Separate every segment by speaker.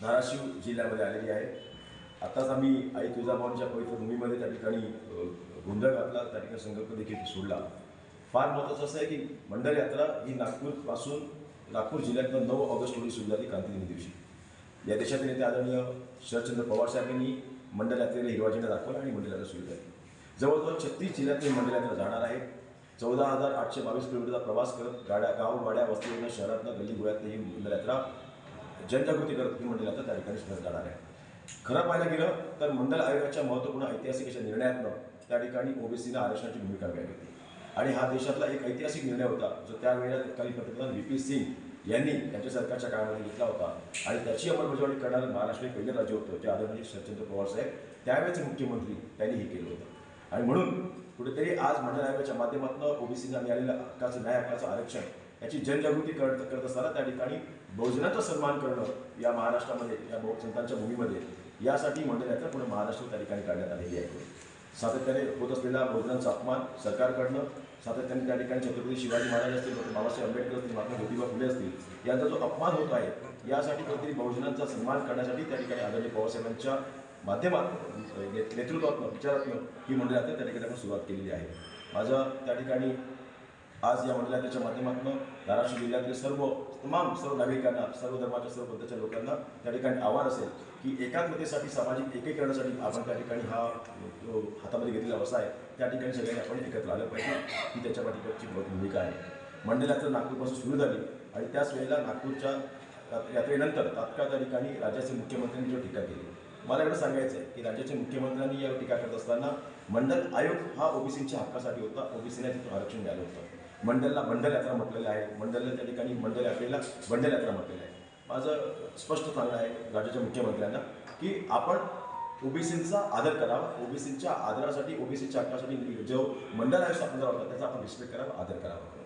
Speaker 1: धाराशिव जिल्ह्यामध्ये आलेली आहे. आत्ताच आम्ही आई तुळजाभवानीच्या पवित्र भूमीमध्ये त्या ठिकाणी गोंधळ घातला. त्या ठिकाणी संकल्प देखील सोडला. फार महत्त्वाचं असं आहे की मंडल यात्रा ही नागपूरपासून नागपूर जिल्ह्यातनं नऊ ऑगस्ट रोजी सुरू झाली क्रांतिदिनी दिवशी. या देशाचे नेते आदरणीय शरदचंद्र पवार साहेबांनी मंडल यात्रेला हिरवा झेंडा दाखवला आणि मंडल यात्रा सुरू झाली जवळजवळ छत्तीस जिल्ह्यातून मंडल यात्रा जाणार आहे. चौदा हजार आठशे बावीस किलोमीटरचा प्रवास करत गाड्या गाव गाड्या वस्तीवरून शहरातनं गल्ली गोळ्यातनं ही मंडल यात्रा जनजागृती करत ही मंडल त्या ठिकाणी सुरू जाणार आहे. खरं पाहायला गेलं तर मंडल आयोगाच्या महत्त्वपूर्ण ऐतिहासिक अशा निर्णयातनं त्या ठिकाणी ओबीसीनं आरक्षणाची भूमिका घ्यावी होती. आणि हा देशातला एक ऐतिहासिक निर्णय होता जो त्यावेळेला तत्कालीन पंतप्रधान व्ही पी सिंग यांनी त्यांच्या सरकारच्या काळामध्ये घेतला होता. आणि त्याची अंमलबजावणी करणारं महाराष्ट्र हे पहिलं राज्य होतं जे आदरणीय शरदचंद्र पवार साहेब त्यावेळेचे मुख्यमंत्री त्यांनी हे केलं होतं. आणि म्हणून कुठेतरी आज मंडळ आयोगाच्या माध्यमातून ओबीसींना मिळालेलं हक्काचं न्याय हक्काचं आरक्षण याची जनजागृती करत करत असताना त्या ठिकाणी बहुजनाचा सन्मान करणं या महाराष्ट्रामध्ये या बहु संतांच्या भूमीमध्ये यासाठी मंडळ यात्रा पुणे महाराष्ट्र त्या ठिकाणी काढण्यात आलेली आहे. सातत्याने होत असलेला बहुजनांचा अपमान सरकारकडनं सातत्याने त्या ठिकाणी छत्रपती शिवाजी महाराज असतील डॉक्टर बाबासाहेब आंबेडकर असतील महात्मा ज्योतिबा फुले असतील यांचा जो अपमान होत आहे यासाठी कुठेतरी बहुजनांचा सन्मान करण्यासाठी त्या ठिकाणी आदरणीय पवारसाहेबांच्या माध्यमात नेतृत्वात्मक विचारात्मक ही मंडळ यात्रा त्या ठिकाणी आपण सुरुवात केलेली आहे. माझं त्या ठिकाणी आज या मंडळाच्या माध्यमातून धाराशिव जिल्ह्यातले सर्व तमाम सर्व नागरिकांना सर्व धर्माच्या सर्व पद्धतीच्या लोकांना त्या ठिकाणी आव्हान असेल की एकात्मतेसाठी सामाजिक एकीकरणासाठी आपण त्या ठिकाणी हा जो हातामध्ये घेतलेला व्यवसाय आहे त्या ठिकाणी सगळ्यांनी आपण एकत्र आलं पाहिजे. ही त्याच्या पाठीकडची भूमिका आहे. मंडळाचं नागपूरपासून सुरू झाली आणि त्याच वेळेला नागपूरच्या यात्रेनंतर तात्काळ त्या ठिकाणी राज्याचे मुख्यमंत्र्यांनी जो टीका केली. मला एवढं सांगायचं आहे की राज्याच्या मुख्यमंत्र्यांनी यावर टीका करत असताना मंडल आयोग हा ओबीसींच्या हक्कासाठी होता. ओबीसीने तिथून आरक्षण मिळालं होतं. मंडलला मंडल यात्रा म्हटलेलं आहे. मंडलला त्या ठिकाणी मंडल यात्रेला मंडल यात्रा म्हटलेलं आहे. माझं स्पष्ट सांगणं आहे राज्याच्या मुख्यमंत्र्यांना की आपण ओबीसींचा आदर करावा. ओबीसींच्या आदरासाठी ओबीसीच्या हक्कासाठी जो मंडळ आयोग स्थापन करावा होता त्याचा आपण रिस्पेक्ट करावा आदर करावा.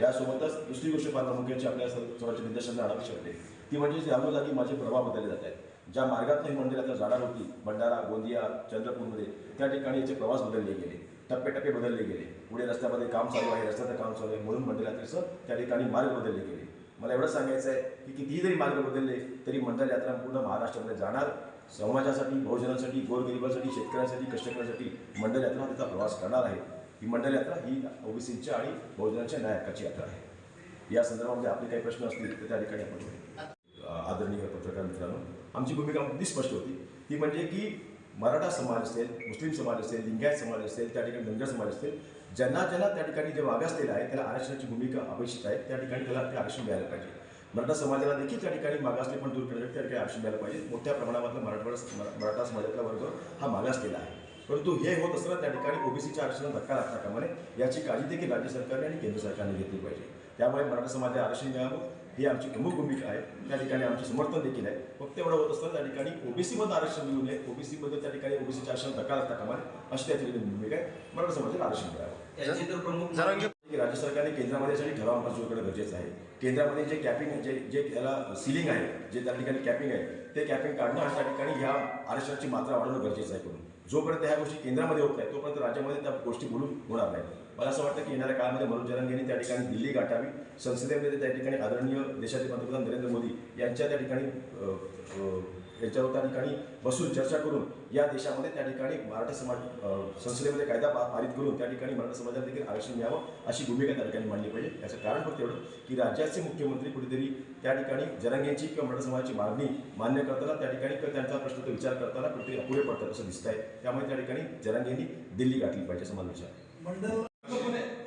Speaker 1: यासोबतच दुसरी गोष्ट फार आपल्या स्वतःच्या सर्वांच्या निदर्शनाला आणावी शकते ती म्हणजे जागोजागी माझे प्रभाव बदलले जात आहेत. ज्या मार्गातून ही मंडळ आता जाणार होती भंडारा गोंदिया चंद्रपूरमध्ये त्या ठिकाणी याचे प्रवास बदलले गेले. टप्प्याटप्पे बदलले गेले. पुढे रस्त्यामध्ये काम चालू आहे रस्त्याचं काम चालू आहे म्हणून मंडळ सर त्या ठिकाणी मार्ग बदलले गेले. मला एवढं सांगायचं आहे की कितीही जरी मार्ग बदलले तरी मंडळ यात्रा पूर्ण महाराष्ट्रामध्ये जाणार. समाजासाठी बहुजनांसाठी गोरगरिबांसाठी शेतकऱ्यांसाठी कष्टकऱ्यांसाठी मंडळ यात्रा त्याचा प्रवास करणार आहे. ही मंडळ यात्रा ही ओबीसीच्या आणि बहुजनांच्या नायकाची यात्रा आहे. या संदर्भामध्ये आपले काही प्रश्न असतील तर त्या ठिकाणी आपण आदरणीय पत्रकार मित्रांनो आमची भूमिका अगदी स्पष्ट होती. ती म्हणजे की मराठा समाज असेल मुस्लिम समाज असेल लिंगायत समाज असेल त्या ठिकाणी धनगर समाज असेल ज्यांना ज्यांना त्या ठिकाणी जे मागासलेलं आहे त्याला आरक्षणाची भूमिका अपेक्षित आहे त्या ठिकाणी त्याला ते आरक्षण द्यायला पाहिजे. मराठा समाजाला देखील त्या ठिकाणी मागासले पण दूर करण्यासाठी त्या ठिकाणी आरक्षण द्यायला पाहिजे. मोठ्या प्रमाणामधला मराठवाडा मराठा समाजातला वर्ग हा मागासलेला आहे. परंतु हे होत असताना त्या ठिकाणी ओबीसीच्या आरक्षणाला धक्का लागता कामा याची काळजी देखील राज्य सरकारने आणि केंद्र सरकारने घेतली पाहिजे. त्यामुळे मराठा समाजाला आरक्षण द्यावं ही आमची प्रमुख भूमिका आहे. त्या ठिकाणी आमचे समर्थन देखील आहे. फक्त एवढं होत असताना त्या ठिकाणी ओबीसीमध्ये आरक्षण मिळू नये ओबीसीमध्ये त्या ठिकाणी ओबीसीच्या आरक्षण धक्का लागता कामा अशी त्या ठिकाणी भूमिका आहे. मराठा समाजाला आरक्षण
Speaker 2: द्यावं
Speaker 1: की राज्य सरकारने केंद्रामध्ये यासाठी ठराव मंजूर करणं गरजेचं आहे. केंद्रामध्ये जे कॅपिंग जे जे त्याला सिलिंग आहे जे त्या ठिकाणी कॅपिंग आहे ते कॅपिंग काढणं आणि त्या ठिकाणी ह्या आरक्षणाची मात्रा वाढवणं गरजेचं आहे करून जोपर्यंत ह्या गोष्टी केंद्रामध्ये होत नाही तोपर्यंत राज्यामध्ये त्या गोष्टी बोलून होणार नाही मला असं वाटतं की येणाऱ्या काळामध्ये मनोज जरांगेंनी त्या ठिकाणी दिल्ली गाठावी संसदेमध्ये त्या ठिकाणी आदरणीय देशाचे पंतप्रधान नरेंद्र मोदी यांच्या त्या ठिकाणी याच्यावर त्या ठिकाणी बसून चर्चा करून या देशामध्ये त्या ठिकाणी मराठा समाज संसदेमध्ये कायदा पारित करून त्या ठिकाणी मराठा समाजाला देखील आरक्षण मिळावं अशी भूमिका त्या ठिकाणी मांडली पाहिजे. याचं कारण फक्त एवढं की राज्याचे मुख्यमंत्री कुठेतरी त्या ठिकाणी जरांगेंची किंवा मराठा समाजाची मागणी मान्य करताना त्या ठिकाणी किंवा त्यांचा प्रश्नाचा विचार करताना कुठेतरी अपुरे पडतात असं दिसत आहे त्यामुळे त्या ठिकाणी जरांगेंनी दिल्ली गाठली पाहिजे असं मला विचार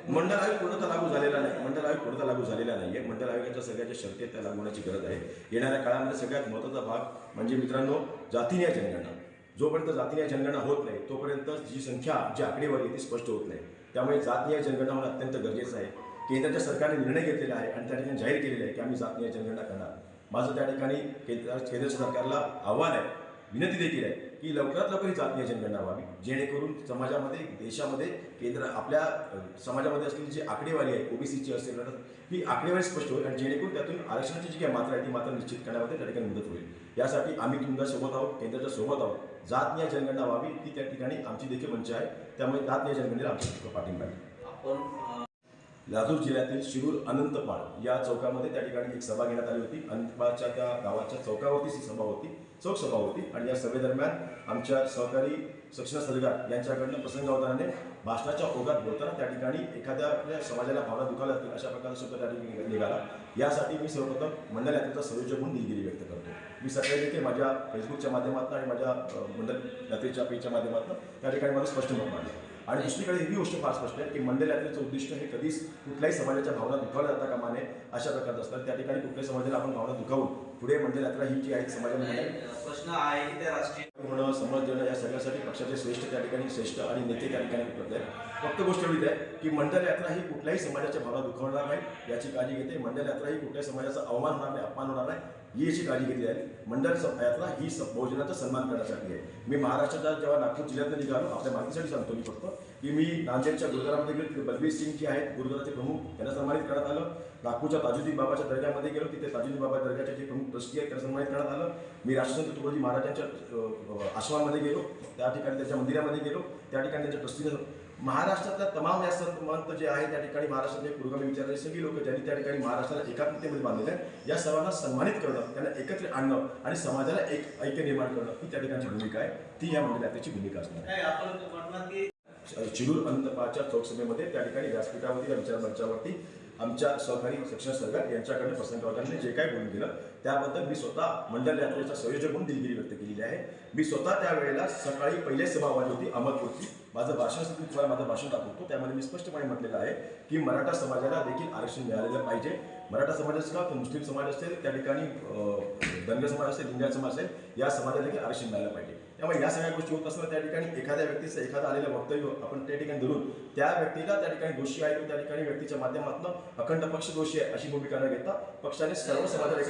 Speaker 1: आहे. मंडळ आयोग पूर्णतः लागू झालेला नाही? मंडळ आयोग पूर्णतः लागू झालेला नाही आहे मंडळ आयोगाच्या सगळ्याच्या शर्ती त्या लागू होण्याची गरज आहे. येणाऱ्या काळामध्ये सगळ्यात महत्त्वाचा भाग म्हणजे मित्रांनो जातीन्याय जनगणना. जोपर्यंत जातीन्याय जनगणना होत नाही तोपर्यंत जी संख्या जी आकडेवारी आहे ती स्पष्ट होत नाही. त्यामुळे जातीय जनगणना होणं अत्यंत गरजेचं आहे. केंद्राच्या सरकारने निर्णय घेतलेला आहे आणि त्या ठिकाणी जाहीर केलेला आहे की आम्ही जातीय जनगणना करणार. माझं त्या ठिकाणी केंद्र केंद्र सरकारला आव्हान आहे विनंती देखील आहे. की लवकरात लवकर ही जातीय जनगणना व्हावी. जेणेकरून समाजामध्ये देशामध्ये केंद्र आपल्या समाजामध्ये असलेली जी आकडेवारी आहे ओबीसीची असेल ही आकडेवारी स्पष्ट होईल आणि जेणेकरून त्यातून आरक्षणाची जी काही मात्रा आहे ती मात्रा निश्चित करण्यामध्ये त्या ठिकाणी मदत होईल. यासाठी आम्ही तुमच्यासोबत आहोत केंद्राच्या सोबत आहोत. जातनीय जनगणना व्हावी ती त्या ठिकाणी आमची देखील मंच आहे. त्यामुळे जातनीय जनगणनेला आमच्या पाठिंबा आहे.
Speaker 3: आपण
Speaker 1: लातूर जिल्ह्यातील शिरूर अनंतपाळ या चौकामध्ये त्या ठिकाणी एक सभा घेण्यात आली होती. अनंतपाळच्या त्या गावाच्या चौकावरतीच ही सभा होती चौक सभा होती आणि या सभेदरम्यान आमच्या सहकारी सक्षम सरगार यांच्याकडनं प्रसंगावधानाने भाषणाच्या ओघात बोलताना त्या ठिकाणी एखाद्या आपल्या समाजाला भावना दुखावल्या जातील अशा प्रकारचा शब्द त्या ठिकाणी निघाला. यासाठी मी सर्वप्रथम मंडल यात्रेचा संयोजक म्हणून दिलगिरी व्यक्त करतो. मी सकाळी देखील माझ्या फेसबुकच्या माध्यमातून आणि माझ्या मंडल यात्रेच्या पेजच्या माध्यमातून त्या ठिकाणी मला स्पष्ट मत मांडलं. आणि दुसरीकडे ही गोष्ट फार स्पष्ट आहे की मंडल यात्रेचं उद्दिष्ट हे कधीच कुठल्याही समाजाच्या भावना दुखावल्या जाता कामा नये अशा प्रकारचं असतात त्या ठिकाणी कुठल्याही समाजाला आपण भावना दुखावून पुढे मंडल यात्रा ही जी आहे समाजामध्ये
Speaker 3: प्रश्न आहे की त्या राष्ट्रीय
Speaker 1: होणं समज देणं या सगळ्यासाठी पक्षाचे श्रेष्ठ त्या ठिकाणी श्रेष्ठ आणि नेते त्या ठिकाणी उपलब्ध आहेत. फक्त गोष्ट एवढीच आहे की मंडल यात्रा ही कुठल्याही समाजाच्या भावना दुखवणार नाही याची काळजी घेते. मंडल यात्रा ही कुठल्याही समाजाचा अवमान होणार नाही अपमान होणार नाही. ही अशी काळजी घेतली आहे. मंडळ यात्रा ही स- बहुजनाचा सन्मान करण्यासाठी आहे. मी महाराष्ट्राच्या जेव्हा नागपूर जिल्ह्यात निघालो आपल्या माहितीसाठी सांगतो मी फक्त की मी नांदेडच्या गुरुद्वारामध्ये गेलो तिथे बलबीर सिंग जे आहेत गुरुद्वाराचे प्रमुख त्यांना सन्मानित करण्यात आलं. नागपूरच्या ताजुद्दीन बाबाच्या दर्जामध्ये गेलो तिथे ताजुद्दीन बाबा दर्ग्याचे जे प्रमुख ट्रस्टी आहेत त्यांना सन्मानित करण्यात आलं. मी राष्ट्रसंत तुकडोजी महाराजांच्या आश्रमामध्ये गेलो. त्या ठिकाणी त्यांच्या मंदिरामध्ये गेलो. त्या ठिकाणी त्यांच्या ट्रस्टीने महाराष्ट्रातल्या तमाम या संत महंत जे आहे त्या ठिकाणी महाराष्ट्रातले पुरोगामी विचारणारे सगळी लोक ज्यांनी त्या ठिकाणी महाराष्ट्राला एकात्मतेमध्ये बांधलेले आहे या सर्वांना सन्मानित करणं त्यांना एकत्र आणणं आणि समाजाला एक ऐक्य निर्माण करणं ही त्या ठिकाणची भूमिका आहे. ती या मंडळ यात्रेची भूमिका असणार चिरूर अनंतपाळच्या चौकसभेमध्ये त्या ठिकाणी व्यासपीठावरती या विचारमंचावरती आमच्या सहकारी शिक्षण सरकार यांच्याकडे प्रसंगावधानाने जे काय बोलून दिलं त्याबद्दल मी स्वतः मंडल यात्रेचा संयोजक म्हणून दिलगिरी व्यक्त केलेली आहे. मी स्वतः त्यावेळेला सकाळी पहिली सभा आली होती. अहमदपूरची माझं भाषण तुम्हाला माझं भाषण दाखवतो. त्यामध्ये मी स्पष्टपणे म्हटलेलं आहे की मराठा समाजाला देखील आरक्षण मिळालेलं पाहिजे. मराठा समाज असेल का तर मुस्लिम समाज असेल त्या ठिकाणी धनगर समाज असेल लिंगायत समाज असेल या समाजाला देखील आरक्षण मिळालं पाहिजे. त्यामुळे या सगळ्या गोष्टी होत असताना त्या ठिकाणी एखाद्या व्यक्तीचं एखादं आलेलं वक्तव्य आपण त्या ठिकाणी धरून त्या व्यक्तीला त्या ठिकाणी दोषी आहे किंवा त्या ठिकाणी व्यक्तीच्या माध्यमातून अखंड पक्ष दोषी आहे अशी भूमिका न घेता पक्षाने सर्व समाजाला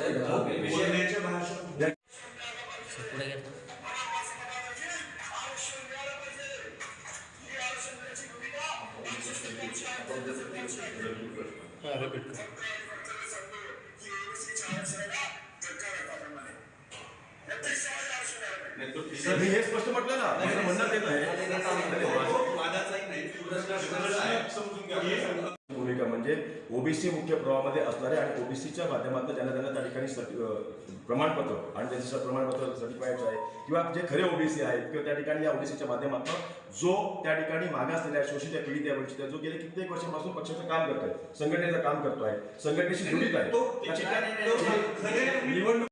Speaker 1: मी हे स्पष्ट म्हटलं ना. माझं म्हणणं तेच आहे. भूमिका म्हणजे ओबीसी मुख्य प्रवाहामध्ये असणारे आणि ओबीसीच्या माध्यमातून ज्यांना त्यांना त्या ठिकाणी प्रमाणपत्र आणि त्यांचं प्रमाणपत्र सर्टिफाईड आहे किंवा जे खरे ओबीसी आहेत किंवा त्या ठिकाणी या ओबीसीच्या माध्यमातून जो त्या ठिकाणी मागासलेला आहे शोषित आहे पीडित आहे वंचित आहे जो गेले कित्येक वर्षापासून पक्षाचं काम करतोय संघटनेचं काम करतोय संघटनेशी जोडीत आहे.
Speaker 3: तो
Speaker 1: निवडणूक